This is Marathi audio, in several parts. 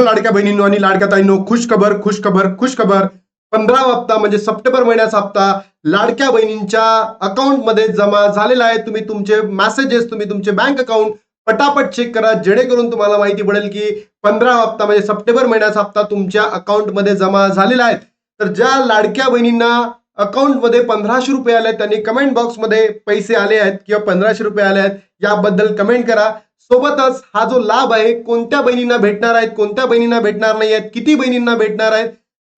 हॅलो लाडक्या बहिणींनो आणि लाडक्या ताईंनो खुश खबर खुश खबर खुश खबर. पंधरा हप्ता म्हणजे सप्टेंबर महिन्याचा हप्ता लाडक्या बहिणींच्या अकाउंटमध्ये जमा झालेला आहे. तुम्ही तुमचे मेसेजेस तुम्ही तुमचे बँक अकाउंट पटापट चेक करा. जेणेकरून तुम्हाला माहिती पडेल की पंधरा हप्ता म्हणजे सप्टेंबर महिन्याचा हप्ता तुमच्या अकाउंटमध्ये जमा झालेला आहे. तर ज्या लाडक्या बहिणींना अकाउंटमध्ये पंधराशे रुपये आले आहेत त्यांनी कमेंट बॉक्समध्ये पैसे आले आहेत किंवा पंधराशे रुपये आले आहेत याबद्दल कमेंट करा. सोबतच हा जो लाभ आहे कोणत्या बहिणींना भेटणार आहेत कोणत्या बहिणींना भेटणार नाही आहेत किती बहिणींना भेटणार आहेत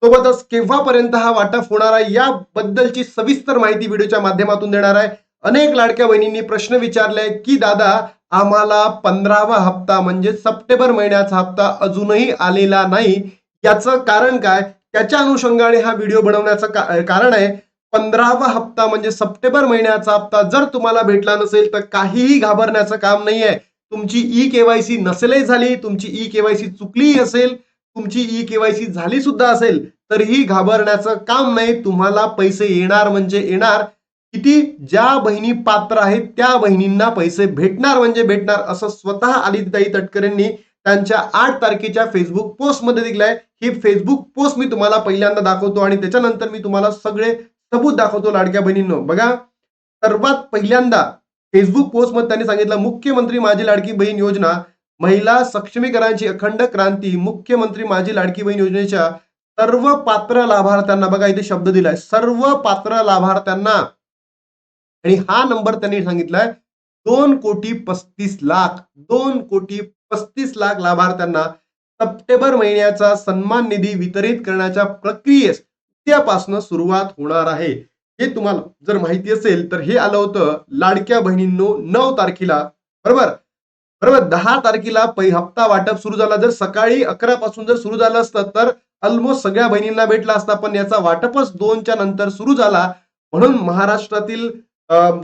सोबतच केव्हापर्यंत हा वाटप होणार आहे याबद्दलची सविस्तर माहिती व्हिडिओच्या माध्यमातून देणार आहे. अनेक लाडक्या बहिणींनी प्रश्न विचारले की दादा आम्हाला पंधरावा हप्ता म्हणजे सप्टेंबर महिन्याचा हप्ता अजूनही आलेला नाही. याचं कारण काय? त्याच्या अनुषंगाने हा व्हिडिओ बनवण्याचं का- कारण आहे पंधरावा हप्ता म्हणजे सप्टेंबर महिन्याचा हप्ता जर तुम्हाला भेटला नसेल तर काहीही घाबरण्याचं काम नाही आहे तुमची ई केवायसी नसेलही झाली तुमची ई केवायसी चुकलीही असेल तुमची ई केवायसी झाली सुद्धा असेल तरीही घाबरण्याचं काम नाही. तुम्हाला पैसे येणार म्हणजे येणार. किती ज्या बहिणी पात्र आहेत त्या बहिणींना पैसे भेटणार म्हणजे भेटणार असं स्वतः आदित्यताई तटकरेंनी त्यांच्या आठ तारखेच्या फेसबुक पोस्टमध्ये दिलंय. ही फेसबुक पोस्ट मी तुम्हाला पहिल्यांदा दाखवतो आणि त्याच्यानंतर मी तुम्हाला सगळे सबूत दाखवतो लाडक्या बहिणींनो. बघा सर्वात पहिल्यांदा फेसबुक पोस्टमध्ये त्यांनी सांगितलं मुख्यमंत्री माझी लाडकी बहीण योजना महिला सक्षमीकरणाची अखंड क्रांती मुख्यमंत्री माझी लाडकी बहीण योजनेच्या सर्व पात्र लाभार्थ्यांना बघा इथे शब्द दिलाय सर्व पात्र लाभार्थ्यांना. आणि हा नंबर त्यांनी सांगितलाय दोन कोटी पस्तीस लाख दोन कोटी पस्तीस लाख लाभार्थ्यांना सप्टेंबर महिन्याचा सन्मान निधी वितरित करण्याच्या प्रक्रियेस उद्यापासून सुरुवात होणार आहे. हे तुम्हाला जर माहिती असेल तर हे आलं होतं लाडक्या बहिणींनो नऊ तारखेला. बरोबर? बरोबर? दहा तारखेला पै हप्ता वाटप सुरू झाला. जर सकाळी अकरा पासून जर सुरू झालं असतं तर ऑलमोस्ट सगळ्या बहिणींना भेटला असता पण याचा वाटपच दोनच्या नंतर सुरू झाला. म्हणून महाराष्ट्रातील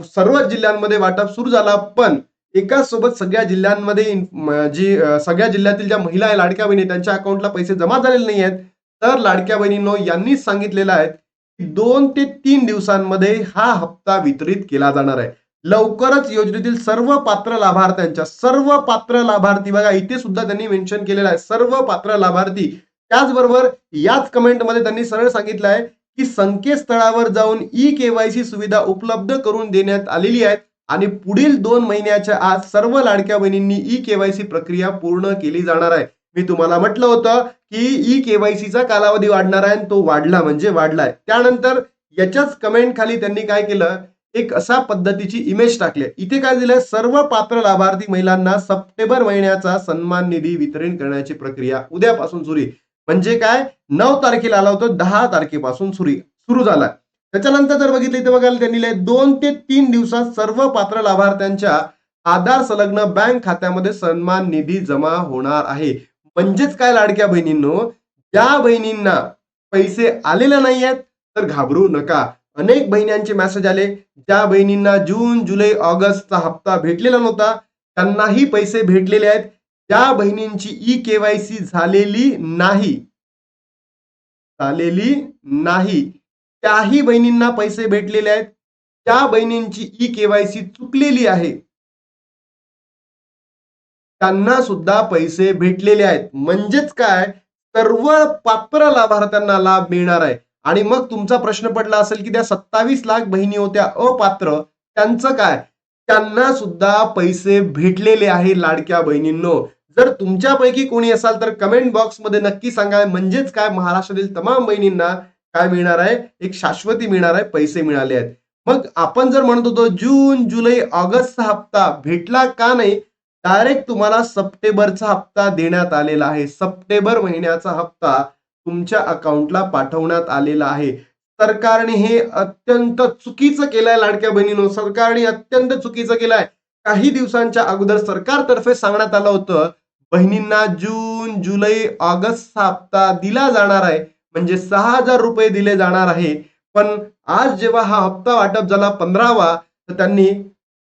सर्व जिल्ह्यांमध्ये वाटप सुरू झाला. पण एकाच सोबत सगळ्या जिल्ह्यांमध्ये जी सगळ्या जिल्ह्यातील ज्या महिला आहे लाडक्या बहिणी त्यांच्या अकाउंटला पैसे जमा झालेले नाही आहेत तर लाडक्या बहिणींनो यांनीच सांगितलेलं आहे दोन ते तीन दिवसांमध्ये हा हप्ता वितरित केला जाणार आहे. लवकरच योजनेतील सर्व पात्र लाभार्थ्यांच्या सर्व पात्र लाभार्थी बघा इथे सुद्धा त्यांनी मेन्शन केलेलं आहे. सर्व पात्र लाभार्थी. त्याचबरोबर याच कमेंटमध्ये त्यांनी सरळ सांगितलं आहे की संकेतस्थळावर जाऊन ई केवायसी सुविधा उपलब्ध करून देण्यात आलेली आहे आणि पुढील दोन महिन्याच्या आज सर्व लाडक्या बहिणींनी ई केवायसी प्रक्रिया पूर्ण केली जाणार आहे. मी तुम्हाला म्हटलं होतं की ई केवायसीचा कालावधी वाढणार आहे आणि तो वाढला म्हणजे वाढलाय. त्यानंतर याच्याच कमेंट खाली त्यांनी काय केलं? एक असा पद्धतीची इमेज टाकली. इथे काय दिलं सर्व पात्र लाभार्थी महिलांना सप्टेंबर महिन्याचा सन्मान निधी वितरण करण्याची प्रक्रिया उद्यापासून सुरू. म्हणजे काय? नऊ तारखेला आला होता दहा तारखेपासून सुरू सुरू झाला त्याच्यानंतर जर बघितलं इथे बघायला त्यांनी दोन ते तीन दिवसात सर्व पात्र लाभार्थ्यांच्या आधार संलग्न बँक खात्यामध्ये सन्मान निधी जमा होणार आहे. म्हणजेच काय लाडक्या बहिणींनो ज्या बहिणींना पैसे आलेले नाही आहेत तर घाबरू नका. अनेक बहिण्यांचे मेसेज आले ज्या बहिणींना जून जुलै ऑगस्टचा हप्ता भेटलेला नव्हता त्यांनाही पैसे भेटलेले आहेत. ज्या बहिणींची ई केवायसी झालेली नाही. झालेली नाही. त्याही बहिणींना पैसे भेटलेले आहेत. त्या बहिणींची ई केवायसी चुकलेली आहे. त्यांना सुद्धा पैसे भेटलेले आहेत. म्हणजेच काय? सर्व पात्र लाभार्थ्यांना लाभ मिळणार आहे. आणि मग तुमचा प्रश्न पडला असेल की त्या सत्तावीस लाख बहिणी होत्या अपात्र त्यांचं काय? त्यांना सुद्धा पैसे भेटलेले आहे लाडक्या बहिणींनो. जर तुमच्यापैकी कोणी असाल तर कमेंट बॉक्समध्ये नक्की सांगा. म्हणजेच काय? महाराष्ट्रातील तमाम बहिणींना काय मिळणार आहे? एक शाश्वती मिळणार आहे पैसे मिळाले आहेत. मग आपण जर म्हणत होतो जून जुलै ऑगस्टचा हप्ता भेटला का नाही? डायरेक्ट तुम्हाला सप्टेंबरचा हप्ता देण्यात आलेला आहे. सप्टेंबर महिन्याचा हप्ता तुमच्या अकाउंटला पाठवण्यात आलेला आहे. सरकारने हे अत्यंत चुकीचं केलंय लाडक्या बहिणीनो. सरकारने अत्यंत चुकीचं केलंय. काही दिवसांच्या अगोदर सरकारतर्फे सांगण्यात आलं होतं बहिणींना जून जुलै ऑगस्टचा हप्ता दिला जाणार आहे. म्हणजे सहा हजार रुपये दिले जाणार आहे. पण आज जेव्हा हा हप्ता वाटप झाला पंधरावा तर त्यांनी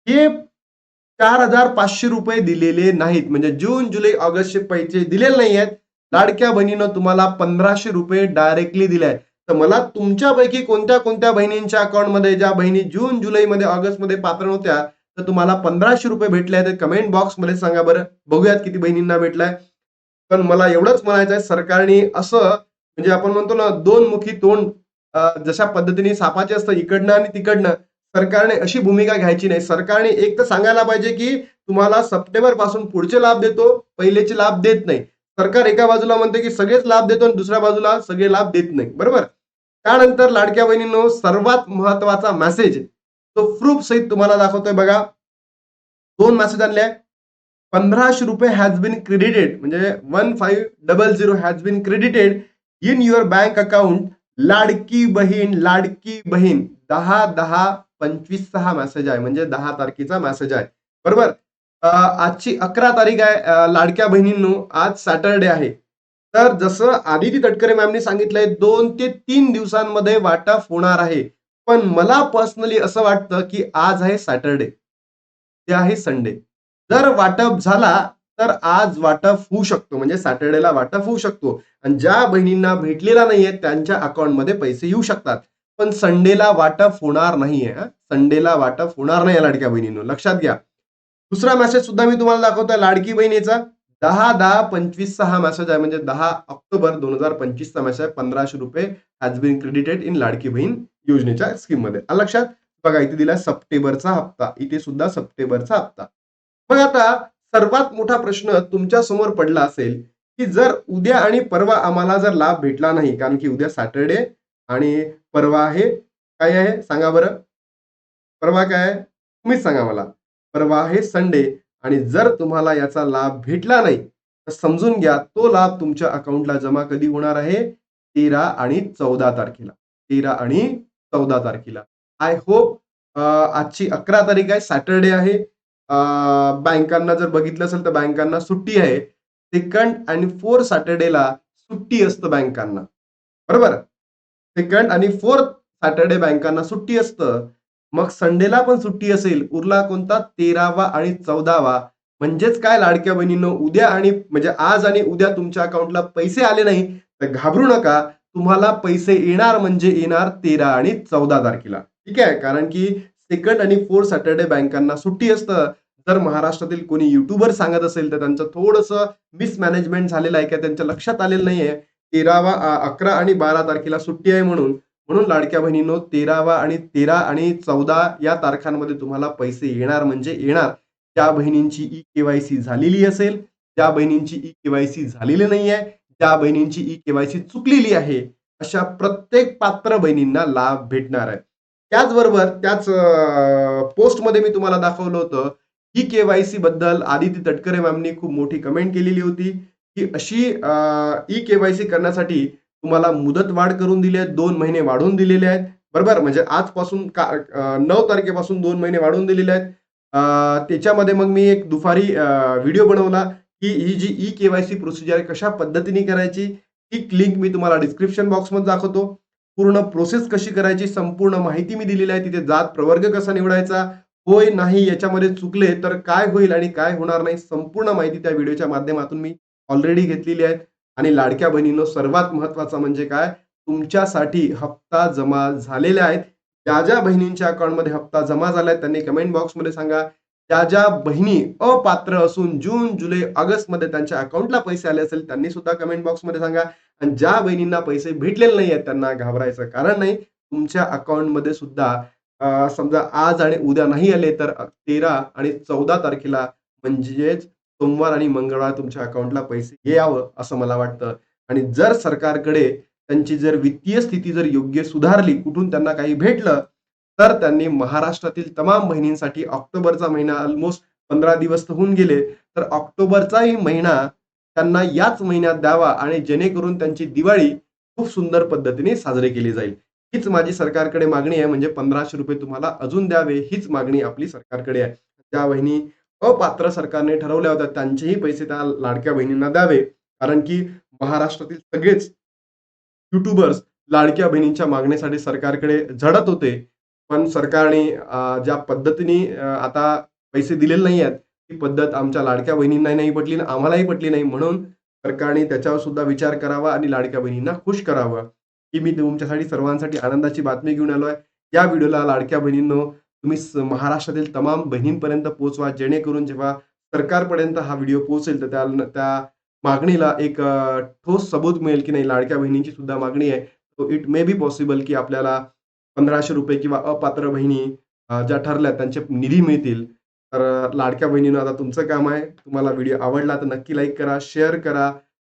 हे चार हजार पाचशे रुपये दिलेले नाहीत. म्हणजे जून जुलै ऑगस्टचे पैसे दिलेले नाही आहेत लाडक्या बहिणीनं तुम्हाला पंधराशे रुपये डायरेक्टली दिले आहेत तर मला तुमच्यापैकी कोणत्या कोणत्या बहिणींच्या अकाउंटमध्ये ज्या बहिणी जून जुलैमध्ये ऑगस्टमध्ये पात्र नव्हत्या तर तुम्हाला पंधराशे रुपये भेटले आहेत. कमेंट बॉक्समध्ये सांगा बरं. बघूयात किती बहिणींना भेटलाय. पण मला एवढंच म्हणायचं आहे सरकारने असं म्हणजे आपण म्हणतो ना दोन मुखी तोंड जशा पद्धतीने सापाचे असतं इकडनं आणि तिकडनं. सरकारने अशी भूमिका घ्यायची नाही. सरकारने एक तर सांगायला पाहिजे की तुम्हाला सप्टेंबरपासून पुढचे लाभ देतो पहिलेचे लाभ देत नाही. सरकार एका बाजूला म्हणते की सगळेच लाभ देतो आणि दुसऱ्या बाजूला सगळे लाभ देत नाही. बरोबर? त्यानंतर लाडक्या बहिणींनो सर्वात महत्त्वाचा मेसेज तो प्रूफ सहित तुम्हाला दाखवतोय बघा. दोन मेसेज आणले पंधराशे रुपये हॅज बिन क्रेडिटेड म्हणजे one five double zero has been credited in your bank account Ladki Bahin Ladki Bahin दहा दहा पंचवीस सहा मेसेज आहे म्हणजे दहा तारखेचा मेसेज आहे. बरोबर? आजची अकरा तारीख आहे लाडक्या बहिणींनो आज सॅटरडे आहे. तर जसं आदिती तटकरे मॅमने सांगितलंय दोन ते तीन दिवसांमध्ये वाटप होणार आहे. पण मला पर्सनली असं वाटतं की आज आहे सॅटरडे ते आहे संडे जर वाटप झाला तर आज वाटप होऊ शकतो. म्हणजे सॅटर्डेला वाटप होऊ शकतो. आणि ज्या बहिणींना भेटलेला नाहीये त्यांच्या अकाउंटमध्ये पैसे येऊ शकतात. पण संडेला वाटप होणार नाहीये हं. संडेला वाटप होणार नाही या लाडक्या बहिणींनो. लक्षात घ्या. दुसरा मेसेज सुद्धा मी तुम्हाला दाखवतोय लाडकी बहिणीचा. दहा दहा पंचवीसचा हा मेसेज आहे. म्हणजे दहा ऑक्टोबर दोन हजार पंचवीसचा मेसेज आहे. पंधराशे रुपये has been credited in Ladki Bahin योजनेच्या स्कीममध्ये लक्षात? बघा इथे दिला सप्टेंबरचा हप्ता. इथे सुद्धा सप्टेंबरचा हप्ता. मग आता सर्वात मोठा प्रश्न तुमच्यासमोर पडला असेल की जर उद्या आणि परवा आम्हाला जर लाभ भेटला नाही कारण की उद्या सॅटरडे आणि परवा आहे काय आहे? सांगा बरं. परवा काय आहे? तुम्हीच सांगा मला. परवा आहे संडे आणि जर तुम्हाला याचा लाभ भेटला नाही तर समजून घ्या तो लाभ तुमच्या अकाउंटला जमा कधी होणार आहे? तेरा आणि चौदा तारखेला. तेरा आणि चौदा तारखेला. आय होप आजची अकरा तारीख आहे सॅटरडे आहे. बँकांना जर बघितलं असेल तर बँकांना सुट्टी आहे. सेकंड आणि फोर सॅटर्डेला सुट्टी असतं बँकांना. बरोबर? सेकंड आणि फोर्थ सॅटर्डे बँकांना सुट्टी असतं. मग संडेला पण सुट्टी असेल. उरला कोणता? तेरावा आणि चौदावा. म्हणजेच काय लाडक्या बहिणींनो? उद्या आणि म्हणजे आज आणि उद्या तुमच्या अकाउंटला पैसे आले नाही तर घाबरू नका. तुम्हाला पैसे येणार म्हणजे येणार तेरा आणि चौदा तारखेला. ठीक आहे? कारण की सेकंड आणि फोर्थ सॅटर्डे बँकांना सुट्टी असतं. जर महाराष्ट्रातील कोणी युट्यूबर सांगत असेल तर त्यांचं थोडंसं मिसमॅनेजमेंट झालेलं आहे किंवा त्यांच्या लक्षात आलेलं नाहीये. तेरावा अकरा आणि बारा तारखेला सुट्टी आहे म्हणून म्हणून लाडक्या बहिणींनो तेरावा आणि तेरा आणि चौदा या तारखांमध्ये तुम्हाला पैसे येणार म्हणजे येणार. ज्या बहिणींची ई केवायसी झालेली असेल ज्या बहिणींची ई केवायसी झालेली नाहीये ज्या बहिणींची ई केवायसी चुकलेली आहे. अशा प्रत्येक पात्र बहिणींना लाभ भेटणार आहे. त्याचबरोबर त्याच पोस्टमध्ये मी तुम्हाला दाखवलं होतं ई केवायसी बद्दल आदिती तटकरे मॅमनी खूप मोठी कमेंट केलेली होती. की अशी ई केवायसी करण्यासाठी तुम्हाला मुदत वाढ करून दिली आहे दोन महिने वाढवून दिलेले आहेत. बरोबर? म्हणजे आजपासून का नऊ तारखेपासून दोन महिने वाढवून दिलेले आहेत. त्याच्यामध्ये मग मी एक दुपारी व्हिडिओ बनवला की ही जी ई केवायसी प्रोसिजर आहे कशा पद्धतीने करायची? ती लिंक मी तुम्हाला डिस्क्रिप्शन बॉक्समध्ये दाखवतो. पूर्ण प्रोसेस कशी करायची? संपूर्ण माहिती मी दिलेली आहे. तिथे जात प्रवर्ग कसा निवडायचा? होय नाही याच्यामध्ये चुकले तर काय होईल आणि काय होणार नाही? संपूर्ण माहिती त्या व्हिडिओच्या माध्यमातून मी ऑलरेडी घेतलेली आहे आणि लाडक्या बहिणीनं सर्वात महत्वाचं म्हणजे काय? तुमच्यासाठी हप्ता जमा झालेल्या आहेत. ज्या ज्या बहिणींच्या अकाउंटमध्ये हप्ता जमा झालाय त्यांनी कमेंट बॉक्समध्ये सांगा. ज्या ज्या बहिणी अपात्र असून जून जुलै ऑगस्टमध्ये त्यांच्या अकाउंटला पैसे आले असेल त्यांनी सुद्धा कमेंट बॉक्समध्ये सांगा. आणि ज्या बहिणींना पैसे भेटलेले नाही आहेत त्यांना घाबरायचं कारण नाही. तुमच्या अकाउंटमध्ये सुद्धा समजा आज आणि उद्या नाही आले तर तेरा आणि चौदा तारखेला म्हणजेच सोमवार आणि मंगळवार तुमच्या अकाउंटला पैसे यावं असं मला वाटतं. आणि जर सरकारकडे त्यांची जर वित्तीय स्थिती जर योग्य सुधारली कुठून त्यांना काही भेटलं तर त्यांनी महाराष्ट्रातील तमाम बहिणींसाठी ऑक्टोबरचा महिना ऑलमोस्ट पंधरा दिवस तर होऊन गेले. तर ऑक्टोबरचाही महिना त्यांना याच महिन्यात द्यावा आणि जेणेकरून त्यांची दिवाळी खूप सुंदर पद्धतीने साजरी केली जाईल. हीच माझी सरकारकडे मागणी आहे म्हणजे पंधराशे रुपये तुम्हाला अजून द्यावे हीच मागणी आपली सरकारकडे आहे. ज्या वहिनी अपात्र सरकारने ठरवल्या होत्या. त्यांचेही पैसे त्या लाडक्या बहिणींना द्यावे. कारण की महाराष्ट्रातील सगळेच युट्यूबर्स लाडक्या बहिणींच्या मागणीसाठी सरकारकडे झडत होते. पण सरकारने ज्या पद्धतीने आता पैसे दिलेले नाही आहेत ती पद्धत आमच्या लाडक्या बहिणींना नाही पटली ना आम्हालाही पटली नाही. म्हणून सरकारने त्याच्यावर सुद्धा विचार करावा आणि लाडक्या बहिणींना खुश करावं. ही मी तुमच्यासाठी सर्वांसाठी आनंदाची बातमी घेऊन आलो आहे या व्हिडिओला लाडक्या बहिणींनो तुम्ही महाराष्ट्रातील तमाम बहिणींपर्यंत पोहोचवा जेणेकरून जेव्हा सरकारपर्यंत हा व्हिडिओ पोहोचेल तर त्या त्या मागणीला एक ठोस सबूत मिळेल की नाही लाडक्या बहिणींची सुद्धा मागणी आहे. So it may be possible की आपल्याला ₹1500 किंवा अपात्र बहिणी ज्या ठरल्या त्यांचे निधी मिळतील. तर लाडक्या बहिणीनं आता तुमचं काम आहे. तुम्हाला व्हिडिओ आवडला तर नक्की लाईक करा, शेअर करा,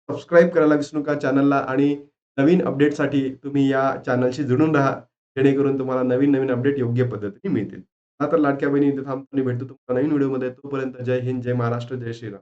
सबस्क्राईब करायला विसरू नका चॅनलला आणि नवीन अपडेटसाठी तुम्ही या चॅनलशी जुळून राहा. जेणेकरून तुम्हाला नवीन-नवीन अपडेट योग्य पद्धतीने मिळतील. आता लाडक्या बहिणी इथे थांबतो आणि भेटतो तुम्हाला नवीन व्हिडिओमध्ये. तोपर्यंत जय हिंद, जय महाराष्ट्र, जय श्रीराम.